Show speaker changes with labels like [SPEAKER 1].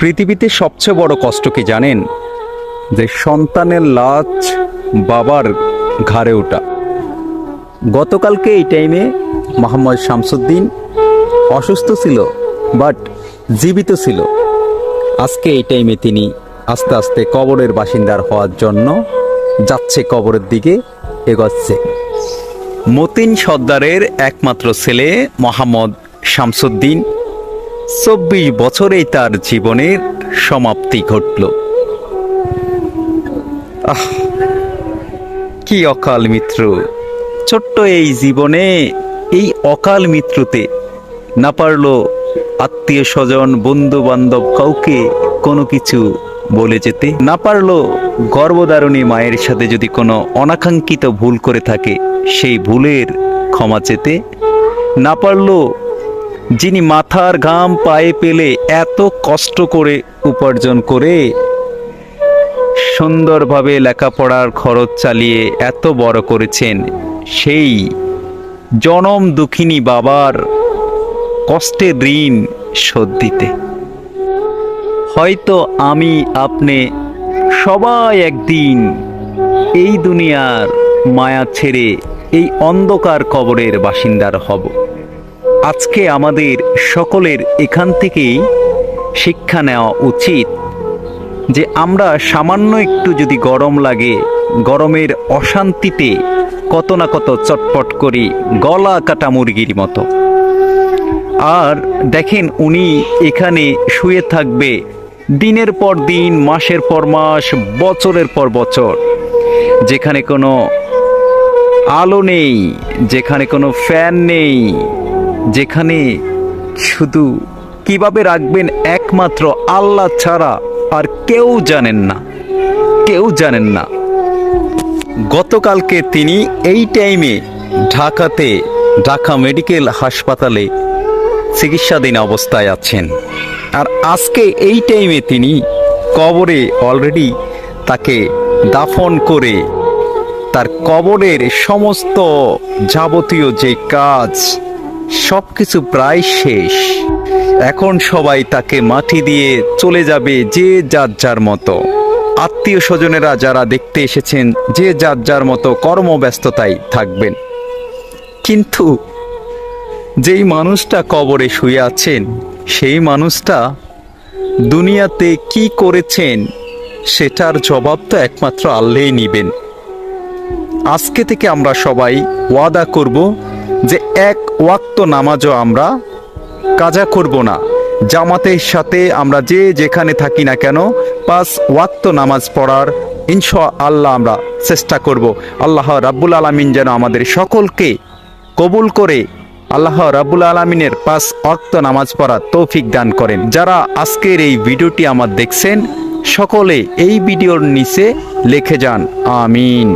[SPEAKER 1] পৃথিবীতে সবচেয়ে বড় কষ্ট কি জানেন? যে সন্তানের লাজ বাবার ঘাড়ে ওঠা। গতকালকে এই টাইমে মোহাম্মদ শামসুদ্দিন অসুস্থ ছিল বাট জীবিত ছিল। আজকে এই টাইমে তিনি আস্তে আস্তে কবরের বাসিন্দার হওয়ার জন্য যাচ্ছে কবরের দিকে এগোচ্ছে। মতিন সর্দারের একমাত্র ছেলে মোহাম্মদ শামসুদ্দিন চব্বিশ বছরেই তার জীবনের সমাপ্তি ঘটল। আহ, কি অকাল মিত্র। ছোট্ট এই জীবনে, এই অকাল মৃত্যুতে না পারল আত্মীয় স্বজন বন্ধু বান্ধব কাউকে কোনো কিছু বলে যেতে। না পারল গর্ভধারণী মায়ের সাথে যদি কোনো অনাকাঙ্ক্ষিত ভুল করে থাকে, সেই ভুলের ক্ষমা চেতে। না পারল যিনি মাথার ঘাম পায়ে পেলে এত কষ্ট করে উপার্জন করে, সুন্দরভাবে লেখাপড়ার খরচ চালিয়ে এত বড় করেছেন, সেই জনম দুঃখিনী বাবার কষ্টে ঋণ শোধ দিতে। হয়তো আমি আপনি সবাই একদিন এই দুনিয়ার মায়া ছেড়ে এই অন্ধকার কবরের বাসিন্দার হব। আজকে আমাদের সকলের এখান থেকেই শিক্ষা নেওয়া উচিত যে আমরা সামান্য একটু যদি গরম লাগে, গরমের অশান্তিতে কত না কত চটপট করি গলা কাটা মুরগির মতো। আর দেখেন উনি এখানে শুয়ে থাকবে দিনের পর দিন, মাসের পর মাস, বছরের পর বছর। যেখানে কোনো আলো নেই, যেখানে কোনো ফ্যান নেই যেখানে শুধু কীভাবে রাখবেন একমাত্র আল্লাহ ছাড়া আর কেউ জানেন না, কেউ জানেন না। গতকালকে তিনি এই টাইমে ঢাকাতে ঢাকা মেডিকেল হাসপাতালে চিকিৎসাধীন অবস্থায় আছেন। আর আজকে এই টাইমে তিনি কবরে অলরেডি তাকে দাফন করে তার কবরের সমস্ত যাবতীয় যে কাজ সব কিছু প্রায় শেষ। এখন সবাই তাকে মাটি দিয়ে চলে যাবে যে যার যার মতো। আত্মীয় স্বজনেরা যারা দেখতে এসেছেন, যে যার যার মতো কর্মব্যস্ততায় থাকবেন। কিন্তু যেই মানুষটা কবরে শুয়ে আছেন, সেই মানুষটা দুনিয়াতে কি করেছেন, সেটার জবাব তো একমাত্র আল্লাহই নিবেন। আজকে থেকে আমরা সবাই ওয়াদা করব যে এক ওয়াক্ত নামাজও আমরা কাজা করব না। জামাতের সাথে আমরা যে যেখানে থাকি না কেন, পাঁচ ওয়াক্ত নামাজ পড়ার ইনশা আল্লাহ আমরা চেষ্টা করব। আল্লাহ রাব্বুল আলমিন যেন আমাদের সকলকে কবুল করে, আল্লাহ রাবুল আলমিনের পাঁচ ওয়াক্ত নামাজ পড়ার তৌফিক দান করেন। যারা আজকের এই ভিডিওটি আমার দেখছেন, সকলে এই ভিডিওর নিচে লিখে যান, আমিন।